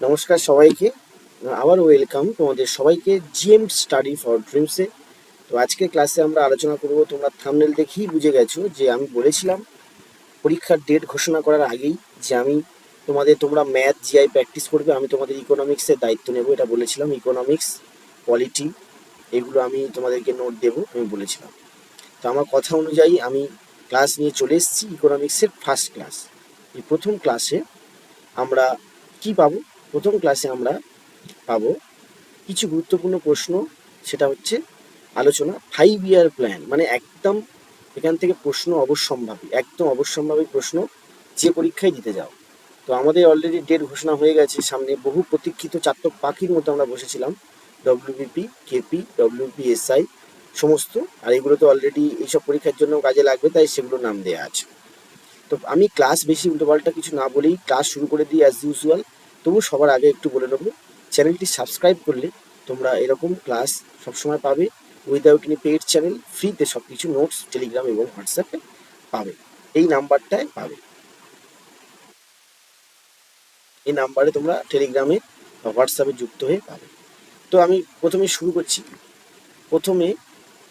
নমস্কার সবাইকে। আবার ওয়েলকাম তোমাদের সবাইকে জিএম স্টাডি ফর ড্রিমসে তো আজকের ক্লাসে আমরা আলোচনা করব, তোমরা থামনেল দেখেই বুঝে গেছো যে আমি বলেছিলাম, পরীক্ষার ডেট ঘোষণা করার আগেই যে আমি তোমাদের, তোমরা ম্যাথ জিআই প্র্যাকটিস করবে, আমি তোমাদের ইকোনমিক্সের দায়িত্ব নেব, এটা বলেছিলাম। ইকোনমিক্স পলিটি এগুলো আমি তোমাদেরকে নোট দেবো, আমি বলেছিলাম। তো আমার কথা অনুযায়ী আমি ক্লাস নিয়ে চলে এসেছি ইকোনমিক্সের ফার্স্ট ক্লাস এই প্রথম ক্লাসে আমরা কি পাবো? প্রথম ক্লাসে আমরা পাবো কিছু গুরুত্বপূর্ণ প্রশ্ন, সেটা হচ্ছে আলোচনা ফাইভ ইয়ার প্ল্যান মানে একদম এখান থেকে প্রশ্ন অবশ্যম্ভাবী, একদম অবশ্যম্ভাবী প্রশ্ন যে পরীক্ষায় দিতে যাও। তো আমাদের অলরেডি ডেট ঘোষণা হয়ে গেছে, সামনে বহু প্রতীক্ষিত চারটক পাখির মতো আমরা বসেছিলাম ডব্লিউবিপি কেপি ডব্লিউপি এসআই সমস্ত, আর এগুলো তো অলরেডি এইসব পরীক্ষার জন্য কাজে লাগবে, তাই সেগুলো নাম দেওয়া আছে। তো আমি ক্লাস বেশি উল্টোপাল্টা কিছু না বলেই ক্লাস শুরু করে দিই অ্যাজ ইউজুয়াল তবু সবার আগে একটু বলে নেব, চ্যানেলটি সাবস্ক্রাইব করলে তোমরা এরকম ক্লাস সবসময় পাবে উইদাউট এনি পেড চ্যানেল ফ্রিতে সব কিছু নোটস টেলিগ্রাম এবং হোয়াটসঅ্যাপে পাবে, এই নাম্বারটায় পাবে। এই নাম্বারে তোমরা টেলিগ্রামে বা হোয়াটসঅ্যাপে যুক্ত হয়ে পাবে। তো আমি প্রথমে শুরু করছি। প্রথমে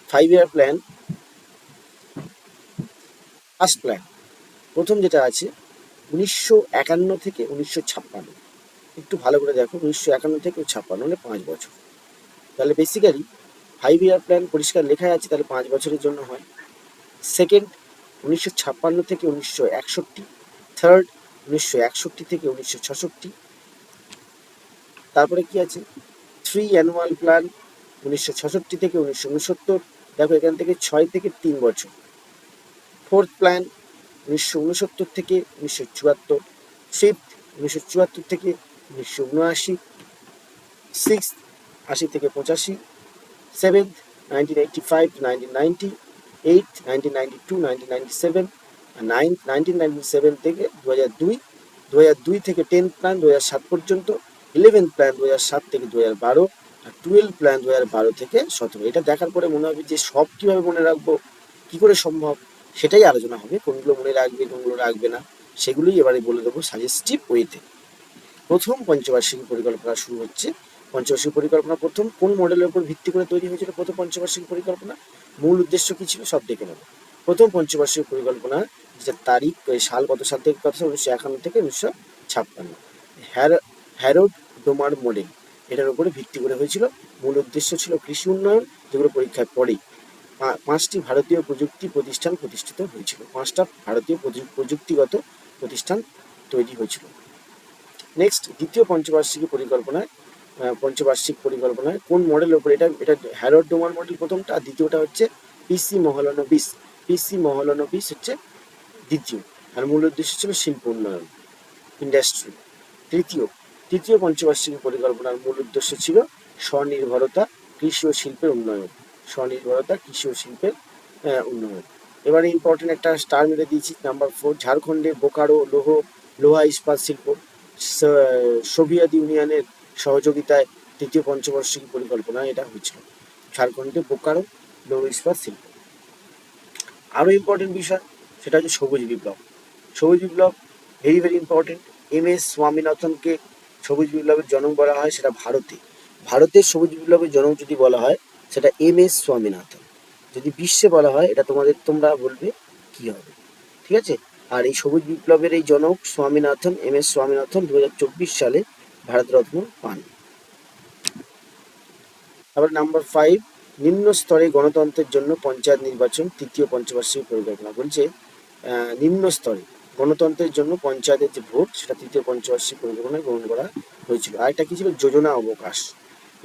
five year plan first plan প্রথম যেটা আছে, উনিশশো একান্ন থেকে উনিশশো ছাপ্পান্ন। একটু ভালো করে দেখো, উনিশশো একান্ন থেকে ছাপ্পান্ন মানে পাঁচ বছর। তাহলে বেসিক্যালি ফাইভ ইয়ার প্ল্যান পরিষ্কার লেখা আছে, তাহলে পাঁচ বছরের জন্য হয়। সেকেন্ড উনিশশো ছাপ্পান্ন থেকে উনিশশো একষট্টি। থার্ড উনিশশো একষট্টি থেকে উনিশশো ছষট্টি। তারপরে কি আছে? থ্রি অ্যানুয়াল প্ল্যান উনিশশো ছষট্টি থেকে উনিশশো উনসত্তর। দেখো এখান থেকে ছয় থেকে তিন বছর। ফোর্থ প্ল্যান উনিশশো উনসত্তর থেকে উনিশশো চুয়াত্তর। ফিফথ উনিশশো চুয়াত্তর থেকে উনিশশো উনআশি সিক্স আশি থেকে পঁচাশি seventh five ninety eight nineteen ninety two nineteen ninety seven ninth nineteen ninety seven থেকে দু হাজার দুই দুই থেকে টেন্থ প্ল্যান দু হাজার সাত পর্যন্ত ইলেভেন্থ প্ল্যান দু সাত থেকে দু বারো, আর টুয়েলভ প্ল্যান দু হাজার বারো থেকে সতেরো। এটা দেখার পরে মনে হবে যে সব কীভাবে মনে রাখব, কী করে সম্ভব, সেটাই আলোচনা হবে, কোনগুলো মনে রাখবে, কোনগুলো রাখবে না, সেগুলোই এবারে বলে দেবো সাজেস্টিভ ওয়েতে প্রথম পঞ্চবার্ষিক পরিকল্পনা শুরু হচ্ছে। পঞ্চবার্ষিক পরিকল্পনা প্রথম কোন মডেলের উপর ভিত্তি করে তৈরি হয়েছিল প্রথম পঞ্চবার্ষিক পরিকল্পনা? মূল উদ্দেশ্য কি ছিল? সব দেখে নেব। প্রথম পঞ্চবার্ষিক পরিকল্পনা যেটা তারিখ সাল কত সাল থেকে কত সাল? উনিশশো একান্ন থেকে উনিশশো ছাপ্পান্ন। হ্যার, হ্যারোড ডোমার মডেল, এটার উপরে ভিত্তি করে হয়েছিল। মূল উদ্দেশ্য ছিল কৃষি উন্নয়ন, যেগুলো পরীক্ষায় পড়েই পা- পাঁচটি ভারতীয় প্রযুক্তি প্রতিষ্ঠান প্রতিষ্ঠিত হয়েছিল। পাঁচটা ভারতীয় প্রযুক্তিগত প্রতিষ্ঠান তৈরি হয়েছিল। নেক্সট দ্বিতীয় পঞ্চবার্ষিকী পরিকল্পনায় পঞ্চবার্ষিক পরিকল্পনায় কোন মডেলের উপর এটা এটা হ্যারোড ডোমার মডেল প্রথমটা, আর দ্বিতীয়টা হচ্ছে পিসি মহলানো বিশ পিসি মহলানো বিশ হচ্ছে দ্বিতীয়। আর মূল উদ্দেশ্য ছিল শিল্প উন্নয়ন ইন্ডাস্ট্রি তৃতীয় তৃতীয় পঞ্চবার্ষিকী পরিকল্পনার মূল উদ্দেশ্য ছিল স্বনির্ভরতা, কৃষি ও শিল্পের উন্নয়ন। স্বনির্ভরতা, কৃষি ও শিল্পের উন্নয়ন। এবারে ইম্পর্টেন্ট একটা স্টার মেরে দিয়েছি নাম্বার ফোর ঝাড়খণ্ডের বোকারো, লোহ, লোহা ইস্পাত শিল্প। সোভিয়েত ইউনিয়নের সহযোগিতায় তৃতীয় পঞ্চবার্ষিকী পরিকল্পনা এটা হয়েছিল। ঝাড়খণ্ডে বোকারো লৌহ ইস্পাত শিল্প আরও ইম্পর্টেন্ট বিষয়, সেটা হচ্ছে সবুজ বিপ্লব। সবুজ বিপ্লব very very important M S স্বামীনাথনকে সবুজ বিপ্লবের জনক বলা হয়, সেটা ভারতে। ভারতের সবুজ বিপ্লবের জনক যদি বলা হয়, সেটা এম এস স্বামীনাথন। যদি বিশ্বে বলা হয়, এটা তোমাদের, তোমরা বলবে কি হবে? ঠিক আছে? আর এই সবুজ বিপ্লবের এই জনক স্বামীনাথন, এম এস স্বামীনাথন দু হাজার চব্বিশ সালে ভারতরত্ন পান। আবার নাম্বার ফাইভ নিম্ন স্তরে গণতন্ত্রের জন্য পঞ্চায়েত নির্বাচন তৃতীয় পঞ্চবার্ষিক পরিকল্পনা বলছে নিম্ন স্তরে গণতন্ত্রের জন্য পঞ্চায়েতের যে ভোট, সেটা তৃতীয় পঞ্চবার্ষিক পরিকল্পনায় গ্রহণ করা হয়েছিল। আর একটা কি ছিল? যোজনা অবকাশ।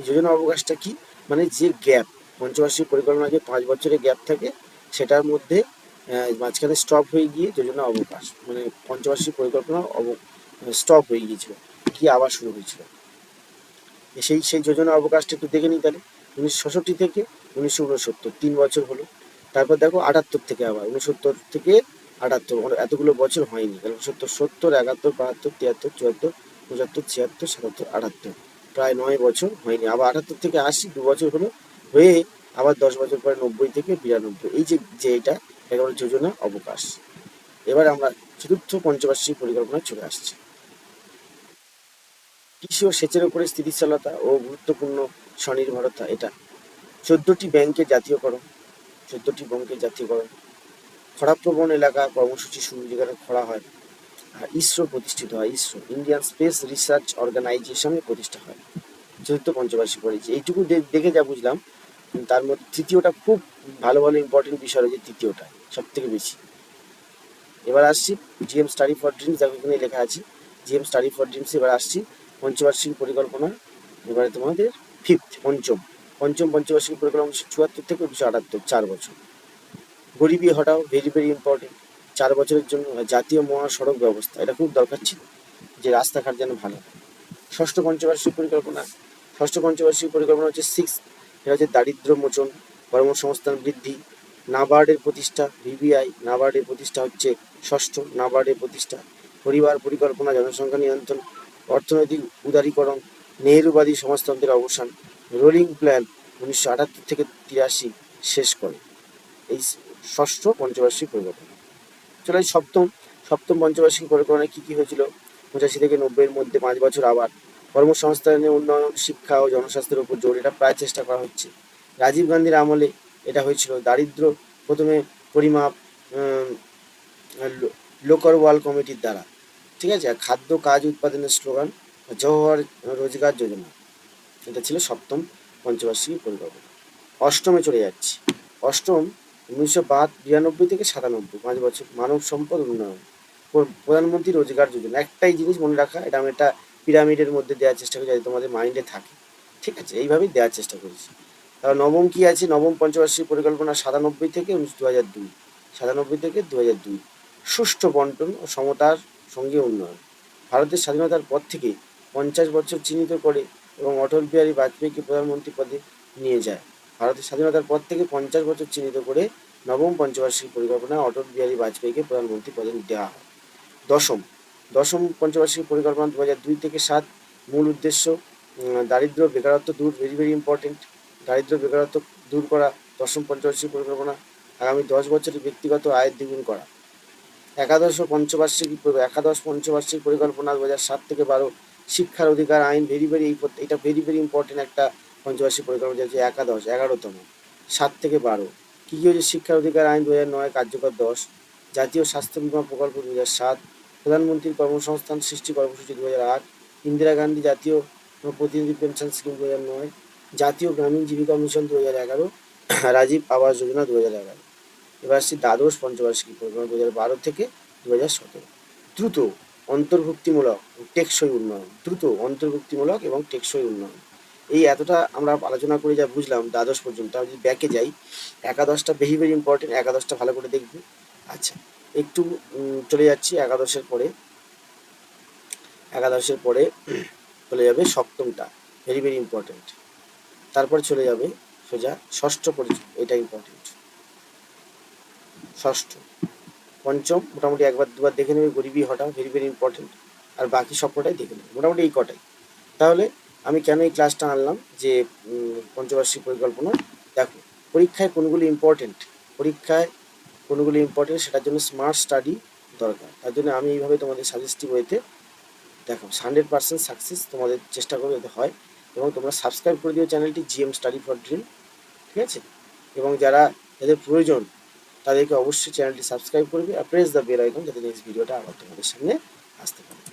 যোজনা অবকাশটা কি? মানে যে গ্যাপ পঞ্চবার্ষিক পরিকল্পনা যে পাঁচ বছরের গ্যাপ থাকে, সেটার মধ্যে মাঝখানে স্টপ হয়ে গিয়ে যোজনা অবকাশ মানে পঞ্চবার্ষিক পরিকল্পনা অব স্টপ হয়ে গিয়েছিল, গিয়ে আবার শুরু হয়েছিল। সেই সেই যোজনা অবকাশটা একটু দেখে নিই তাহলে। উনিশশো থেকে উনিশশো উনসত্তর, তিন বছর হলো। তারপর দেখো আটাত্তর থেকে আবার, উনসত্তর থেকে আটাত্তর মানে এতগুলো বছর হয়নি। তাহলে উনসত্তর, সত্তর, একাত্তর, বাহাত্তর, তিয়াত্তর, চুয়াত্তর, পঁচাত্তর, ছিয়াত্তর, সাতাত্তর, আটাত্তর, প্রায় নয় বছর হয়নি। আবার আটাত্তর থেকে আশি, দু বছর হলো, হয়ে আবার দশ বছর পরে নব্বই থেকে বিরানব্বই। এই যে যে এটা একেবারে যোজনা অবকাশ। এবার আমরা চতুর্থ পঞ্চবার্ষিক পরিকল্পনায় চলে আসছি। কৃষি ও সেচের উপরে স্থিতিশীলতা ও গুরুত্বপূর্ণ স্বনির্ভরতা, এটা চোদ্দটি ব্যাংকের জাতীয়করণ, চোদ্দটি ব্যাংকের জাতীয়করণ। খরাপ্রবণ এলাকা কর্মসূচি শুরু খরা হয় আর ইসরো প্রতিষ্ঠিত হয়, ইসরো ইন্ডিয়ান স্পেস রিসার্চ অর্গানাইজেশনে প্রতিষ্ঠা হয়। চতুর্থ পঞ্চবার্ষিক পরিচয় এইটুকু দেখে যা বুঝলাম তার মধ্যে তৃতীয়টা খুব ভালো ভালো ইম্পর্টেন্ট বিষয় রয়েছে তৃতীয়টা। সব থেকে বেশি। এবার আসছি জিএম স্টাডি ফর ড্রিমস দেখো এখানে লেখা আছে। জিএম স্টাডি ফর ড্রিমস এবার আসছি পঞ্চবার্ষিক পরিকল্পনা এবারে তোমাদের ফিফথ পঞ্চম। পঞ্চম পঞ্চবার্ষিক পরিকল্পনা উনিশশো চুয়াত্তর থেকে উনিশশো আটাত্তর, চার বছর। গরিবি হটাও ভেরি ভেরি ইম্পর্টেন্ট চার বছরের জন্য জাতীয় মহাসড়ক ব্যবস্থা, এটা খুব দরকার ছিল যে রাস্তাঘাট যেন ভালো ষষ্ঠ পঞ্চবার্ষিক পরিকল্পনা, ষষ্ঠ পঞ্চবার্ষিক পরিকল্পনা হচ্ছে সিক্স এটা হচ্ছে দারিদ্র মোচন, কর্মসংস্থান বৃদ্ধি নাবার্ডের প্রতিষ্ঠা ভিবিআই নাবার্ডের প্রতিষ্ঠা হচ্ছে ষষ্ঠ নাবার্ডের প্রতিষ্ঠা। পরিবার, পরিকল্পনা, জনসংখ্যা নিয়ন্ত্রণ, অর্থনৈতিক উদারীকরণ, নেহরুবাদী সমাজতন্ত্রের অবসান, রোলিং প্ল্যান উনিশশো আটাত্তর থেকে তিরাশি শেষ করে। এই ষষ্ঠ পঞ্চবার্ষিক পরিকল্পনা। চলে সপ্তম সপ্তম পঞ্চবার্ষিক পরিকল্পনায় কী কী হয়েছিল? পঁচাশি থেকে নব্বইয়ের মধ্যে পাঁচ বছর আবার কর্মসংস্থানের উন্নয়ন, শিক্ষা ও জনস্বাস্থ্যের উপর জোর, এটা প্রায় চেষ্টা করা হচ্ছে। রাজীব গান্ধীর আমলে এটা হয়েছিল। দারিদ্র প্রথমে পরিমাপ লোকাল ওয়াল কমিটির দ্বারা। ঠিক আছে? খাদ্য, কাজ, উৎপাদনের স্লোগান জওহর রোজগার যোজনা। এটা ছিল সপ্তম পঞ্চবার্ষিকী পরিকল্পনা। অষ্টমে চলে যাচ্ছি। অষ্টম উনিশশো বাদ বিরানব্বই থেকে সাতানব্বই, পাঁচ বছর মানব সম্পদ উন্নয়ন। প্রধানমন্ত্রী রোজগার যোজনা। একটাই জিনিস মনে রাখা, এটা আমি একটা পিরামিডের মধ্যে দেওয়ার চেষ্টা করি যাতে তোমাদের মাইন্ডে থাকে। ঠিক আছে? এইভাবেই দেওয়ার চেষ্টা করেছি। তারপর নবম কি আছে? নবম পঞ্চবার্ষিক পরিকল্পনা সাতানব্বই থেকে উনিশ দু হাজার দুই। সাতানব্বই থেকে দু হাজার দুই। সুষ্ঠু বন্টন ও সমতার সঙ্গে উন্নয়ন। ভারতের স্বাধীনতার পর থেকে পঞ্চাশ বছর চিহ্নিত করে এবং অটল বিহারী বাজপেয়ীকে প্রধানমন্ত্রী পদে নিয়ে যায়। ভারতের স্বাধীনতার পর থেকে পঞ্চাশ বছর চিহ্নিত করে নবম পঞ্চবার্ষিক পরিকল্পনায় অটল বিহারী বাজপেয়ীকে প্রধানমন্ত্রী পদে দেওয়া হয়। দশম। দশম পঞ্চবার্ষিক পরিকল্পনা দু হাজার দুই থেকে সাত। মূল উদ্দেশ্য দারিদ্র বেকারত্ব দূর ভেরি ভেরি ইম্পর্টেন্ট দারিদ্র বেকারত্ব দূর করা, দশম পঞ্চবার্ষিক পরিকল্পনা, আগামী দশ বছরে ব্যক্তিগত আয়ের দ্বিগুণ করা। একাদশ ও পঞ্চবার্ষিক একাদশ পঞ্চবার্ষিক পরিকল্পনা দু হাজার সাত থেকে বারো, শিক্ষার অধিকার, আইন ভেরি ভেরি এটা ভেরি ভেরি ইম্পর্টেন্ট একটা পঞ্চবার্ষিক পরিকল্পনা হচ্ছে একাদশ, এগারোতম, সাত থেকে বারো। কী কী হচ্ছে শিক্ষার অধিকার, আইন দু হাজার নয়, কার্যকর দশ, জাতীয় স্বাস্থ্য বীমা প্রকল্প দু হাজার সাত, প্রধানমন্ত্রীর কর্মসংস্থান সৃষ্টি কর্মসূচি দু হাজার আট, ইন্দিরা গান্ধী জাতীয় প্রতিনিধি পেনশন স্কিম দু হাজার নয় জাতীয় গ্রামীণ জীবিকা মিশন দু হাজার এগারো, রাজীব আবাস যোজনা দু হাজার এগারো। এবার আসছি দ্বাদশ পঞ্চবার্ষিকী পরিকল্পনা দু হাজার বারো থেকে দু হাজার সতেরো। দ্রুত অন্তর্ভুক্তিমূলক টেকসই উন্নয়ন, দ্রুত অন্তর্ভুক্তিমূলক এবং টেকসই উন্নয়ন। এই এতটা আমরা আলোচনা করে যা বুঝলাম দ্বাদশ পর্যন্ত, আমি যদি ব্যাকে যাই, একাদশটা ভেরি ভেরি ইম্পর্টেন্ট একাদশটা ভালো করে দেখবে। আচ্ছা একটু চলে যাচ্ছি একাদশের পরে। একাদশের পরে চলে যাবে সপ্তমটা ভেরি ভেরি ইম্পর্টেন্ট তারপর চলে যাবে সোজা ষষ্ঠ পরিচয় এটা ইম্পর্টেন্ট ষষ্ঠ, পঞ্চম, মোটামুটি একবার দুবার দেখে নেবে, গরিবী হঠাৎ ভেরি ভেরি ইম্পর্টেন্ট আর বাকি সবকটাই দেখে নেবে, মোটামুটি এই কটাই। তাহলে আমি কেন এই ক্লাসটা আনলাম যে পঞ্চবার্ষিক পরিকল্পনা? দেখো, পরীক্ষায় কোনগুলি ইম্পর্টেন্ট পরীক্ষায় কোনগুলি ইম্পর্টেন্ট সেটার জন্য স্মার্ট স্টাডি দরকার। তার জন্য আমি এইভাবে তোমাদের সাজেস্টিভ ওয়েতে দেখো হান্ড্রেড পার্সেন্ট সাকসেস তোমাদের চেষ্টা করবে যাতে হয়। এবং তোমরা সাবস্ক্রাইব করে দিও চ্যানেলটি জিএম স্টাডি ফর ড্রিম ঠিক আছে? এবং যারা যাদের প্রয়োজন, তাদেরকে অবশ্যই চ্যানেলটি সাবস্ক্রাইব করবে আর প্রেস দ্য বেল আইকন যাতে নেক্সট ভিডিওটা আবার তোমাদের সামনে আসতে পারে।